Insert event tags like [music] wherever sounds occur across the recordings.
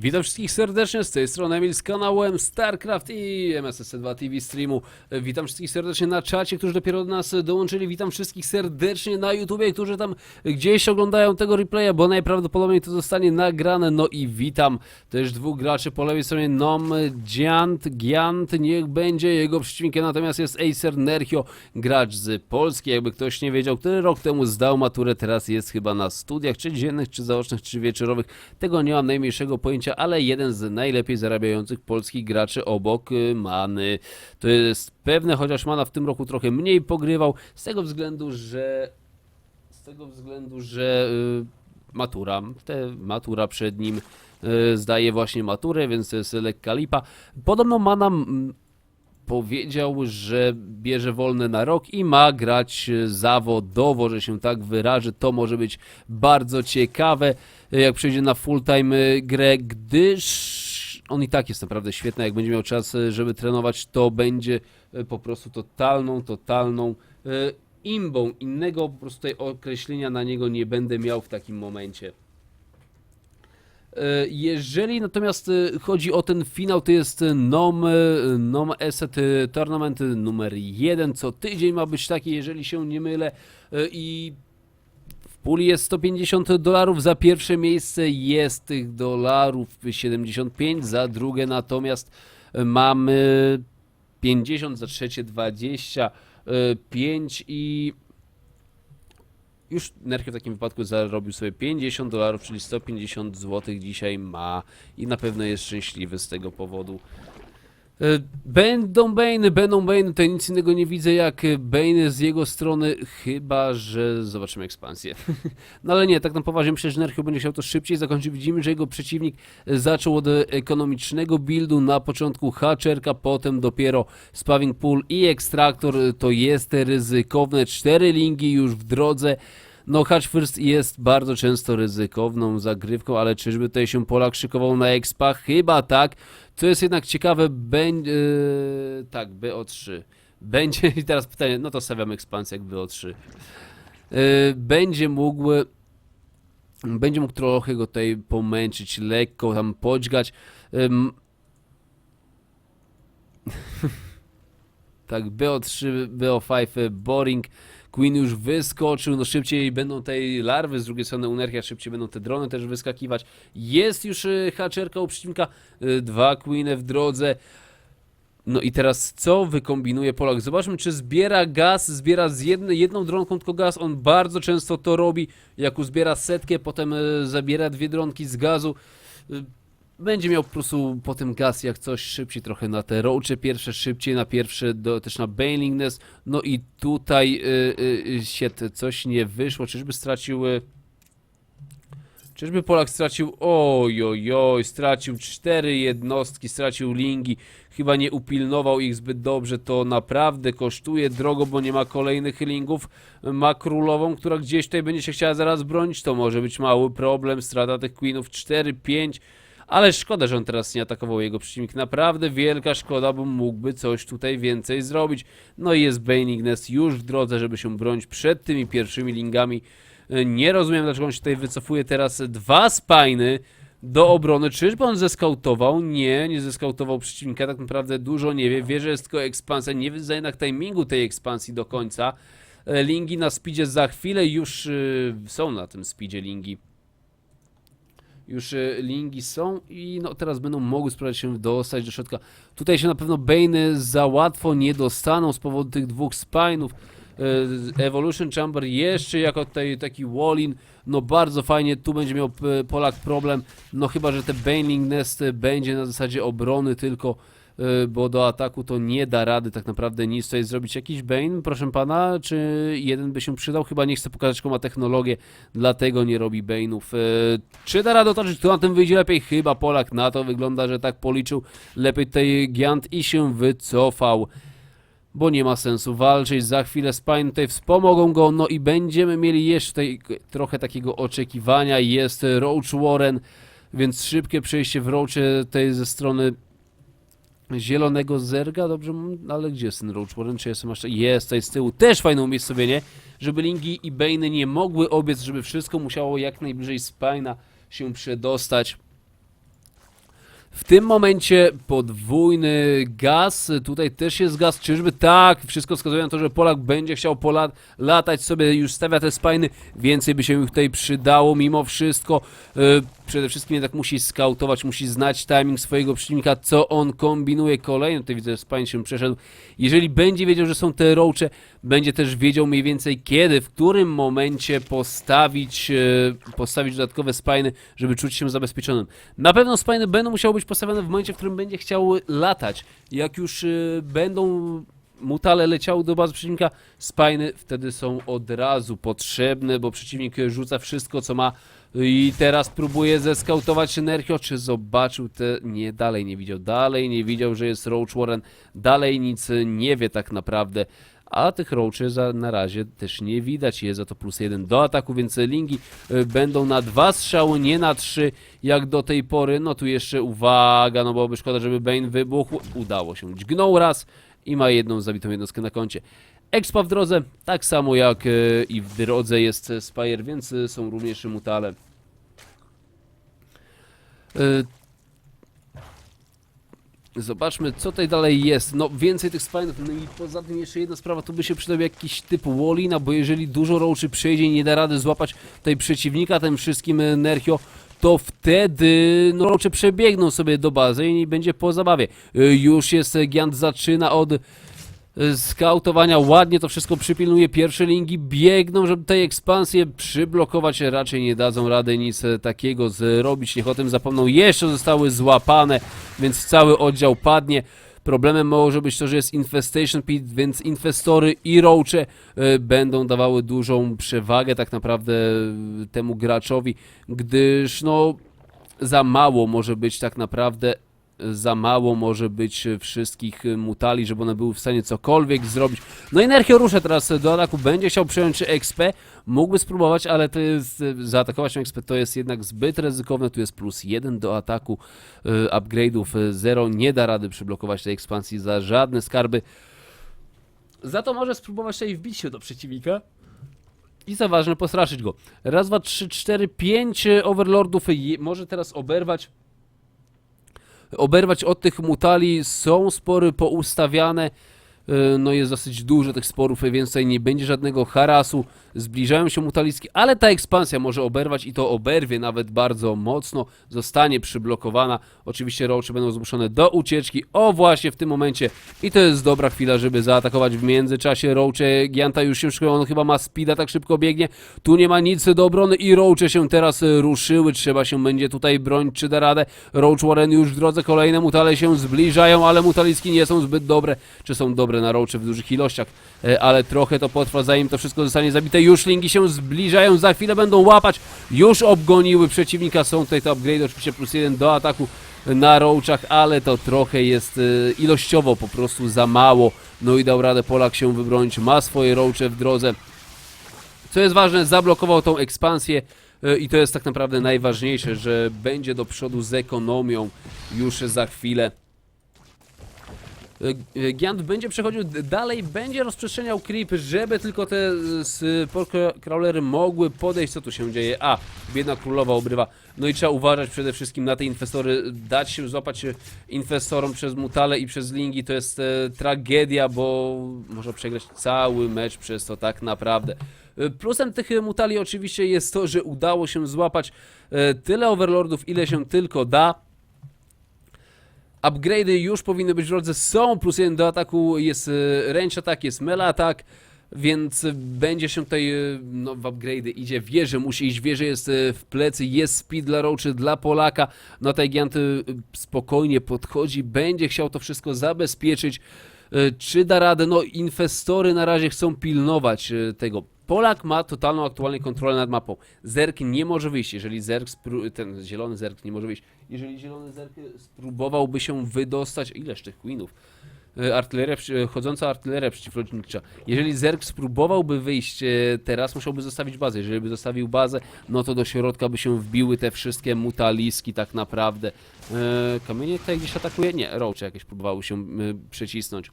Witam wszystkich serdecznie, z tej strony Emil z kanałem StarCraft i MSS2 TV Streamu. Witam wszystkich serdecznie na czacie, którzy dopiero do nas dołączyli. Witam wszystkich serdecznie na YouTubie, którzy tam gdzieś oglądają tego replaya, bo najprawdopodobniej to zostanie nagrane. No i witam też dwóch graczy po lewej stronie, Nom Giant, Giant, niech będzie jego przeciwnikiem, natomiast jest Acer Nerchio, gracz z Polski, jakby ktoś nie wiedział, który rok temu zdał maturę, teraz jest chyba na studiach, czy dziennych, czy zaocznych, czy wieczorowych, tego nie mam najmniejszego pojęcia, ale jeden z najlepiej zarabiających polskich graczy obok y, Many. To jest pewne, chociaż Mana w tym roku trochę mniej pogrywał, z tego względu, że z tego względu, że y, matura, te matura przed nim y, zdaje właśnie maturę, więc to jest lekka lipa. Podobno Mana powiedział, że bierze wolne na rok i ma grać zawodowo, że się tak wyrażę. To może być bardzo ciekawe, jak przejdzie na full-time grę, gdyż on i tak jest naprawdę świetny. Jak będzie miał czas, żeby trenować, to będzie po prostu totalną, totalną e, imbą. Innego po prostu tutaj określenia na niego nie będę miał w takim momencie. E, Jeżeli natomiast e, chodzi o ten finał, to jest e, NOM, NOM Asset Tournament numer jeden. Co tydzień ma być taki, jeżeli się nie mylę. I w puli jest 150 dolarów. Za pierwsze miejsce jest tych dolarów 75, za drugie natomiast mamy 50, za trzecie 25 i już Nerchio w takim wypadku zarobił sobie 50 dolarów, czyli 150 zł dzisiaj ma i na pewno jest szczęśliwy z tego powodu. E, Będą Bane, będą Bane, tutaj nic innego nie widzę jak Bane z jego strony, chyba że zobaczymy ekspansję. [laughs] No ale nie, tak na poważnie myślę, że Nerchio będzie chciał to szybciej zakończyć. Widzimy, że jego przeciwnik zaczął od ekonomicznego buildu, na początku haczerka, potem dopiero spawing pool i ekstraktor, to jest ryzykowne, cztery linki już w drodze. No, Hatch First jest bardzo często ryzykowną zagrywką, ale czyżby tutaj się Polak szykował na expa? Chyba tak. Co jest jednak ciekawe, będzie... Yy, tak, BO3. Będzie, [laughs] i teraz pytanie, no to stawiam ekspansję jak BO3. Yy, będzie mógł... Będzie mógł trochę go tutaj pomęczyć, lekko tam podźgać. Ym, [laughs] tak, BO3, BO5, Boring. Queen już wyskoczył, no szybciej będą tej larwy, z drugiej strony Unerchia, szybciej będą te drony też wyskakiwać. Jest już y, haczerka u przeciwnika, y, dwa Queeny w drodze. No i teraz co wykombinuje Polak? Zobaczmy, czy zbiera gaz, zbiera z jedny, jedną dronką tylko gaz. On bardzo często to robi, jak uzbiera setkę, potem y, zabiera dwie dronki z gazu. Będzie miał po prostu potem gaz jak coś szybciej trochę na te roache pierwsze, szybciej na pierwsze, do, też na Bailingness. No i tutaj y, y, y, się te- coś nie wyszło. Czyżby stracił... Y, czyżby Polak stracił... Oj, oj, oj, stracił cztery jednostki, stracił lingi. Chyba nie upilnował ich zbyt dobrze. To naprawdę kosztuje drogo, bo nie ma kolejnych lingów. Ma królową, która gdzieś tutaj będzie się chciała zaraz bronić. To może być mały problem. Strata tych queenów 4, 5. Ale szkoda, że on teraz nie atakował jego przeciwnik. Naprawdę wielka szkoda, bo mógłby coś tutaj więcej zrobić. No i jest Bane już w drodze, żeby się bronić przed tymi pierwszymi lingami. E, Nie rozumiem, dlaczego on się tutaj wycofuje teraz. Dwa spajny do obrony. Czyżby on zeskautował? Nie, nie zeskautował przeciwnika. Tak naprawdę dużo nie wie. Wie, że jest tylko ekspansja. Nie wie jednak timingu tej ekspansji do końca. E, Lingi na speedzie za chwilę już y, są na tym speedzie lingi. Już e, lingi są i no teraz będą mogły spróbować się dostać do środka. Tutaj się na pewno Bane za łatwo nie dostaną z powodu tych dwóch spinów. E, Evolution Chamber jeszcze jako tutaj taki wall-in, no bardzo fajnie, tu będzie miał e, Polak problem, no chyba, że te Baneling Nest będzie na zasadzie obrony tylko, bo do ataku to nie da rady tak naprawdę nic tutaj zrobić. Jakiś Bane, proszę pana, czy jeden by się przydał? Chyba nie chce pokazać, jaką ma technologię, dlatego nie robi Bane'ów. E, Czy da radę otoczyć, kto na tym wyjdzie lepiej? Chyba Polak na to wygląda, że tak policzył lepiej tutaj Giant i się wycofał bo nie ma sensu walczyć. Za chwilę Spine tutaj wspomogą go, no i będziemy mieli jeszcze trochę takiego oczekiwania. Jest Roach Warren, więc szybkie przejście w Roache tutaj ze strony zielonego zerga, dobrze, ale gdzie jest ten Roach Warren, czy jestem aż... Jest tutaj z tyłu, też fajne umiejscowienie, żeby Lingi i Bane nie mogły obiec, żeby wszystko musiało jak najbliżej Spina się przedostać. W tym momencie podwójny gaz, tutaj też jest gaz, czyżby tak, wszystko wskazuje na to, że Polak będzie chciał pola latać sobie, już stawia te spajny, więcej by się mi tutaj przydało mimo wszystko. Przede wszystkim jednak musi skautować, musi znać timing swojego przeciwnika, co on kombinuje kolejny, tutaj widzę, że spajn się przeszedł. Jeżeli będzie wiedział, że są te roache, będzie też wiedział mniej więcej kiedy, w którym momencie postawić, e, postawić dodatkowe spajny, żeby czuć się zabezpieczonym. Na pewno spajny będą musiały być postawione w momencie, w którym będzie chciał latać. Jak już e, będą mutale leciały do bazy przeciwnika, spajny wtedy są od razu potrzebne, bo przeciwnik rzuca wszystko, co ma. I teraz próbuje zeskautować Nerchio, czy zobaczył te... Nie, dalej nie widział, dalej nie widział, że jest Roach Warren, dalej nic nie wie tak naprawdę. A tych roachy za, na razie też nie widać, jest za to plus jeden do ataku, więc lingi y, będą na dwa strzały, nie na trzy, jak do tej pory. No tu jeszcze uwaga, no byłoby szkoda, żeby Bane wybuchł. Udało się, dźgnął raz i ma jedną zabitą jednostkę na koncie. Expa w drodze, tak samo jak y, i w drodze jest Spire, więc y, są również mutale. Y, Zobaczmy, co tutaj dalej jest. No, więcej tych spajnów. No i poza tym jeszcze jedna sprawa, tu by się przydał jakiś typ Wallina, bo jeżeli dużo roaczy przejdzie i nie da rady złapać tej przeciwnika, tym wszystkim e, Nerchio, to wtedy no, roache przebiegną sobie do bazy i będzie po zabawie. E, Już jest, e, Giant zaczyna od e, skautowania, ładnie to wszystko przypilnuje, pierwsze linki biegną, żeby tej ekspansję przyblokować, raczej nie dadzą rady nic takiego zrobić, niech o tym zapomną, jeszcze zostały złapane, więc cały oddział padnie. Problemem może być to, że jest Infestation Pit, więc inwestory i roache e, będą dawały dużą przewagę tak naprawdę e, temu graczowi, gdyż no za mało może być tak naprawdę za mało może być e, wszystkich e, mutali, żeby one były w stanie cokolwiek zrobić. No i Nerchio rusza teraz do ataku, będzie chciał przejąć XP, mógłby spróbować, ale to jest, e, zaatakować XP to jest jednak zbyt ryzykowne, tu jest plus 1 do ataku, e, upgrade'ów 0, nie da rady przyblokować tej ekspansji za żadne skarby. Za to może spróbować tutaj wbić się do przeciwnika. I za ważne, postraszyć go. Raz, dwa, trzy, cztery, pięć e, overlordów może teraz oberwać oberwać od tych mutali. Są spory poustawiane. E, No jest dosyć dużo tych sporów, więc tutaj nie będzie żadnego harasu. Zbliżają się mutaliski, ale ta ekspansja może oberwać i to oberwie nawet bardzo mocno. Zostanie przyblokowana. Oczywiście roache będą zmuszone do ucieczki. O właśnie w tym momencie. I to jest dobra chwila, żeby zaatakować w międzyczasie. Roache Gianta już się szykują, on chyba ma speeda, tak szybko biegnie. Tu nie ma nic do obrony i roache się teraz e, ruszyły. Trzeba się będzie tutaj bronić, czy da radę. Roach Warren już w drodze, kolejne mutale się zbliżają, ale mutaliski nie są zbyt dobre. Czy są dobre na roache w dużych ilościach, e, ale trochę to potrwa, zanim to wszystko zostanie zabite. Już linki się zbliżają, za chwilę będą łapać. Już obgoniły przeciwnika, są tutaj te upgrade, oczywiście plus jeden do ataku na roachach, ale to trochę jest e, ilościowo po prostu za mało. No i dał radę Polak się wybronić, ma swoje roache w drodze. Co jest ważne, zablokował tą ekspansję e, i to jest tak naprawdę najważniejsze, że będzie do przodu z ekonomią już za chwilę. E, e, Giant będzie przechodził dalej, będzie rozprzestrzeniał creep, żeby tylko te s- crawlery mogły podejść, co tu się dzieje. A, biedna królowa obrywa. No i trzeba uważać przede wszystkim na te inwestory, dać się złapać inwestorom przez mutale i przez lingi, to jest e, tragedia, bo może przegrać cały mecz przez to tak naprawdę. Plusem tych mutali oczywiście jest to, że udało się złapać e, tyle overlordów, ile się tylko da. Upgrade'y już powinny być w drodze, są plus jeden do ataku, jest e, range attack, jest melee attack, więc będzie się tutaj e, no, w upgrade'y idzie, wieży musi iść, wieży jest e, w plecy, jest speed dla Roachy, dla Polaka, no tej Giant e, spokojnie podchodzi, będzie chciał to wszystko zabezpieczyć, czy da radę, no inwestory na razie chcą pilnować tego. Polak ma totalną aktualnie kontrolę nad mapą. Zerk nie może wyjść, jeżeli Zerk, ten zielony Zerk nie może wyjść. Jeżeli zielony Zerk spróbowałby się wydostać, ileż tych queenów? E, Artyleria, przy- chodząca artyleria przeciwlotnicza. Jeżeli Zerk spróbowałby wyjść e, teraz, musiałby zostawić bazę. Jeżeli by zostawił bazę, no to do środka by się wbiły te wszystkie mutaliski tak naprawdę. E, Kamienie tutaj gdzieś atakuje? Nie, roache jakieś próbowały się e, przycisnąć. Y,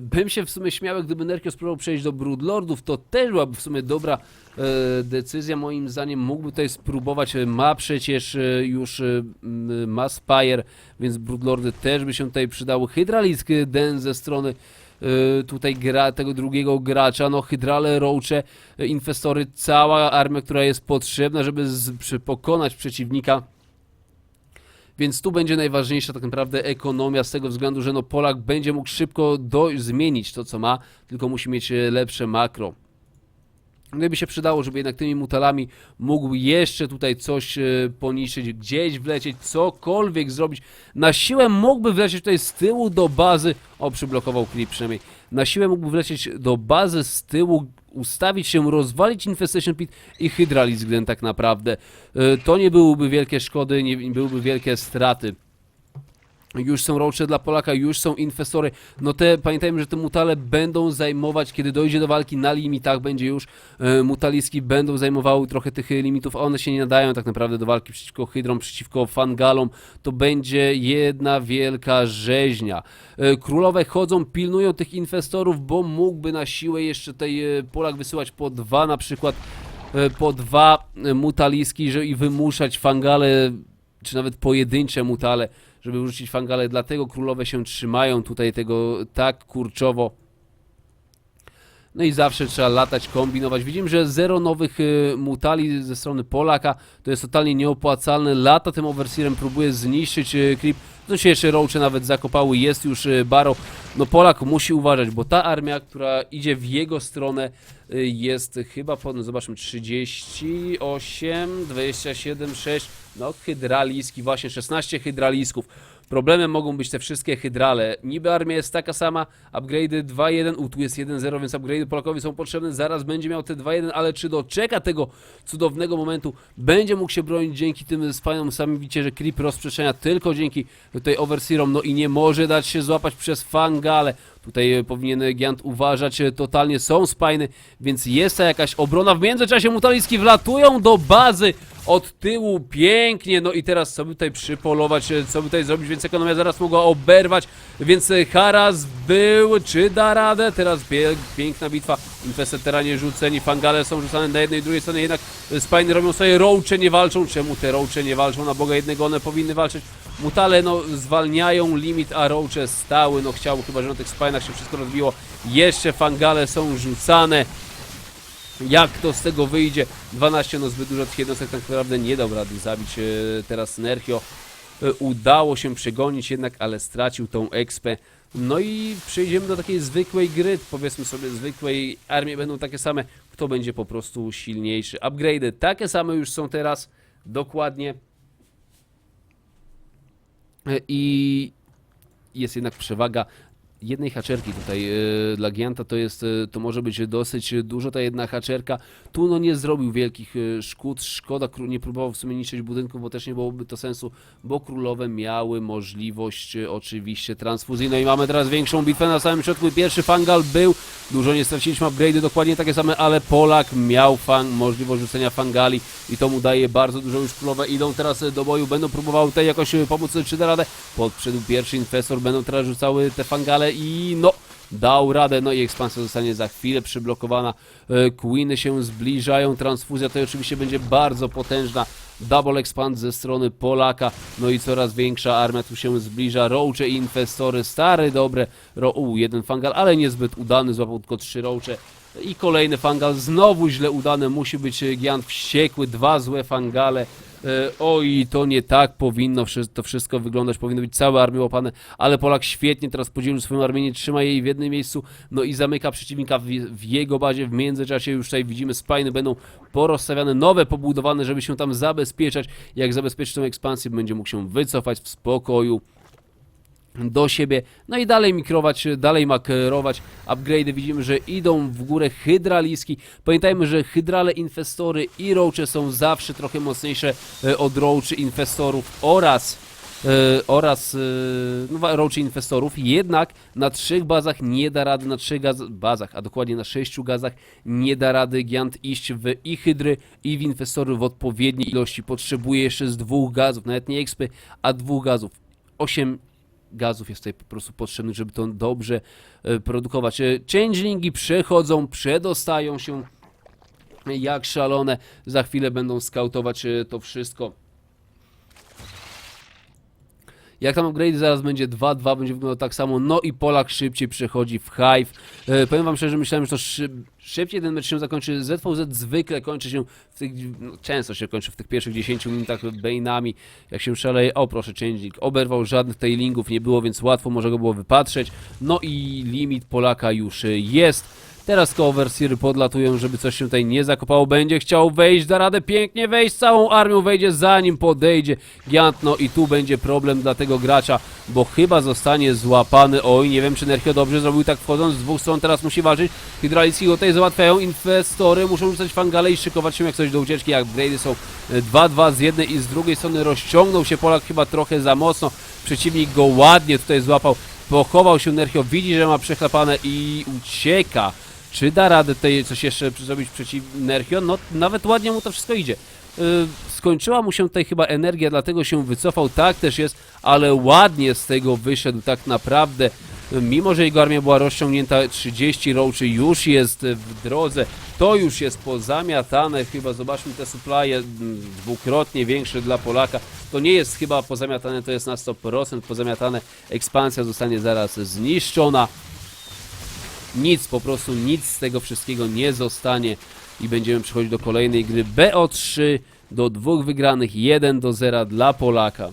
Bym się w sumie śmiał, gdyby Nerkio spróbował przejść do Broodlordów, to też byłaby w sumie dobra e, decyzja, moim zdaniem mógłby tutaj spróbować, e, ma przecież e, już e, ma Spire, więc Broodlordy też by się tutaj przydały. Hydralisk e, Den ze strony e, tutaj gra, tego drugiego gracza, no Hydrale, Roache, e, Infestory, cała armia, która jest potrzebna, żeby pokonać przeciwnika. Więc tu będzie najważniejsza tak naprawdę ekonomia z tego względu, że no Polak będzie mógł szybko do, zmienić to co ma, tylko musi mieć e, lepsze makro. Gdyby się przydało, żeby jednak tymi mutalami mógł jeszcze tutaj coś e, poniszczyć, gdzieś wlecieć, cokolwiek zrobić. Na siłę mógłby wlecieć tutaj z tyłu do bazy. O, przyblokował klip przynajmniej. Na siłę mógłby wlecieć do bazy z tyłu, ustawić się, rozwalić Infestation Pit i Hydralisk Glen tak naprawdę. E, To nie byłyby wielkie szkody, nie byłyby wielkie straty. Już są roache dla Polaka, już są infestory. No te, pamiętajmy, że te mutale będą zajmować, kiedy dojdzie do walki na limitach, będzie już e, mutaliski będą zajmowały trochę tych limitów, a one się nie nadają tak naprawdę do walki przeciwko Hydrom, przeciwko Fangalom. To będzie jedna wielka rzeźnia. E, królowe chodzą, pilnują tych infestorów, bo mógłby na siłę jeszcze tej e, Polak wysyłać po dwa na przykład po dwa mutaliski że, i wymuszać fangale, czy nawet pojedyncze mutale, żeby wrzucić fangale. Dlatego królowe się trzymają tutaj tego tak kurczowo. No i zawsze trzeba latać, kombinować. Widzimy, że zero nowych y, mutali ze strony Polaka. To jest totalnie nieopłacalne. Lata tym overseerem próbuje zniszczyć y, creep. To się jeszcze roache nawet zakopały. Jest już y, Baro. No Polak musi uważać, bo ta armia, która idzie w jego stronę y, jest chyba po, no zobaczmy, 38, 27, 6, no hydraliski, właśnie 16 hydralisków. Problemem mogą być te wszystkie hydrale. Niby armia jest taka sama, upgrade'y 2.1, u tu jest 1.0, więc upgrade'y Polakowi są potrzebne, zaraz będzie miał te 2.1, ale czy doczeka tego cudownego momentu, będzie mógł się bronić dzięki tym spanom, sami widzicie, że creep rozprzestrzenia tylko dzięki tutaj overseerom, no i nie może dać się złapać przez fangale. Tutaj e, powinien Giant uważać, e, totalnie są spajny, więc jest ta jakaś obrona. W międzyczasie mutaliski wlatują do bazy od tyłu, pięknie, no i teraz co by tutaj przypolować, e, co by tutaj zrobić, więc ekonomia zaraz mogła oberwać, więc e, Haras był, czy da radę? Teraz piękna bitwa, infesteranie rzuceni, fangale są rzucane na jednej i drugiej stronie, jednak e, spajny robią sobie roache, nie walczą, czemu te roache nie walczą, na Boga jednego one powinny walczyć, Mutale no zwalniają limit, a roache stały, no chciał chyba, że na tych spajnach się wszystko rozbiło, jeszcze fangale są rzucane, jak to z tego wyjdzie? 12 no zbyt dużo tych jednostek tak naprawdę nie dał rady zabić e, teraz Nerchio. E, Udało się przegonić jednak, ale stracił tą expę. No i przejdziemy do takiej zwykłej gry, powiedzmy sobie zwykłej armii będą takie same, kto będzie po prostu silniejszy. Upgrade'y takie same już są teraz, dokładnie. E, I jest jednak przewaga jednej haczerki tutaj e, dla Gianta to jest, e, to może być dosyć dużo ta jedna haczerka. Tu no nie zrobił wielkich e, szkód, szkoda, kró- nie próbował w sumie niszczyć budynków, bo też nie byłoby to sensu, bo królowe miały możliwość oczywiście transfuzji. No i mamy teraz większą bitwę na samym środku. Pierwszy fangal był, dużo nie straciliśmy, upgrade'y dokładnie takie same, ale Polak miał fang, możliwość rzucenia fangali i to mu daje bardzo dużo. Już królowe idą teraz do boju, będą próbowały tutaj jakoś pomóc, czy da radę. Podszedł pierwszy inwestor, będą teraz rzucały te fangale i no, dał radę, no i ekspansja zostanie za chwilę przyblokowana. E, Queeny się zbliżają, transfuzja to oczywiście będzie bardzo potężna. Double expand ze strony Polaka, no i coraz większa armia tu się zbliża. Roache i infestory, stare, dobre. Ro u, jeden fangal, ale niezbyt udany, złapał tylko trzy roache. I kolejny fangal, znowu źle udany, musi być e, Giant wściekły, dwa złe fangale. E, Oj, to nie tak powinno to wszystko wyglądać, powinno być całe armie łapane, ale Polak świetnie teraz podzielił swoją armię, trzyma jej w jednym miejscu, no i zamyka przeciwnika w, w jego bazie, w międzyczasie już tutaj widzimy spajny będą porozstawiane, nowe pobudowane, żeby się tam zabezpieczać, jak zabezpieczyć tą ekspansję, będzie mógł się wycofać w spokoju do siebie, no i dalej mikrować, dalej makrować. Upgrade'y widzimy, że idą w górę hydraliski. Pamiętajmy, że hydrale inwestory i roache są zawsze trochę mocniejsze e, od roachy inwestorów oraz e, oraz e, no, roachy inwestorów, jednak na trzech bazach nie da rady, na trzech bazach, a dokładnie na sześciu gazach nie da rady Giant iść w i hydry i w inwestory w odpowiedniej ilości. Potrzebuje jeszcze z dwóch gazów, nawet nie expy, a dwóch gazów. 8 gazów jest tutaj po prostu potrzebnych, żeby to dobrze e, produkować. E, Changelingi przechodzą, przedostają się jak szalone. Za chwilę będą skautować e, to wszystko. Jak tam upgrade zaraz będzie 2-2, będzie wyglądał tak samo. No i Polak szybciej przechodzi w Hive. E, powiem wam szczerze, myślałem, że to szyb, szybciej ten mecz się zakończy. ZVZ zwykle kończy się w tych, no, często się kończy w tych pierwszych 10 minutach Bane'ami. Jak się szaleje, o proszę, changing. Oberwał żadnych tailingów, nie było, więc łatwo może go było wypatrzeć. No i limit Polaka już jest. Teraz koło Versiry podlatują, żeby coś się tutaj nie zakopało. Będzie chciał wejść, da radę pięknie wejść, całą armią wejdzie zanim podejdzie Giant. No i tu będzie problem dla tego gracza, bo chyba zostanie złapany. Oj, nie wiem czy Nerchio dobrze zrobił tak wchodząc, z dwóch stron teraz musi walczyć. Hydraulicy go tutaj załatwiają, inwestory muszą rzucać fangale i szykować się jak coś do ucieczki, jak upgrade'y są e, 2-2 z jednej i z drugiej strony rozciągnął się Polak chyba trochę za mocno. Przeciwnik go ładnie tutaj złapał, pochował się Nerchio, widzi, że ma przechlapane i ucieka. Czy da radę tutaj coś jeszcze zrobić przeciw Nerchio? No nawet ładnie mu to wszystko idzie. Yy, skończyła mu się tutaj chyba energia, dlatego się wycofał, tak też jest, ale ładnie z tego wyszedł tak naprawdę. Mimo, że jego armia była rozciągnięta, 30 roaczy już jest w drodze, to już jest pozamiatane, chyba zobaczmy te supply'e, mm, dwukrotnie większe dla Polaka, to nie jest chyba pozamiatane, to jest na 100% pozamiatane, ekspansja zostanie zaraz zniszczona nic, po prostu nic z tego wszystkiego nie zostanie i będziemy przechodzić do kolejnej gry BO3 do dwóch wygranych, 1 do 0 dla Polaka.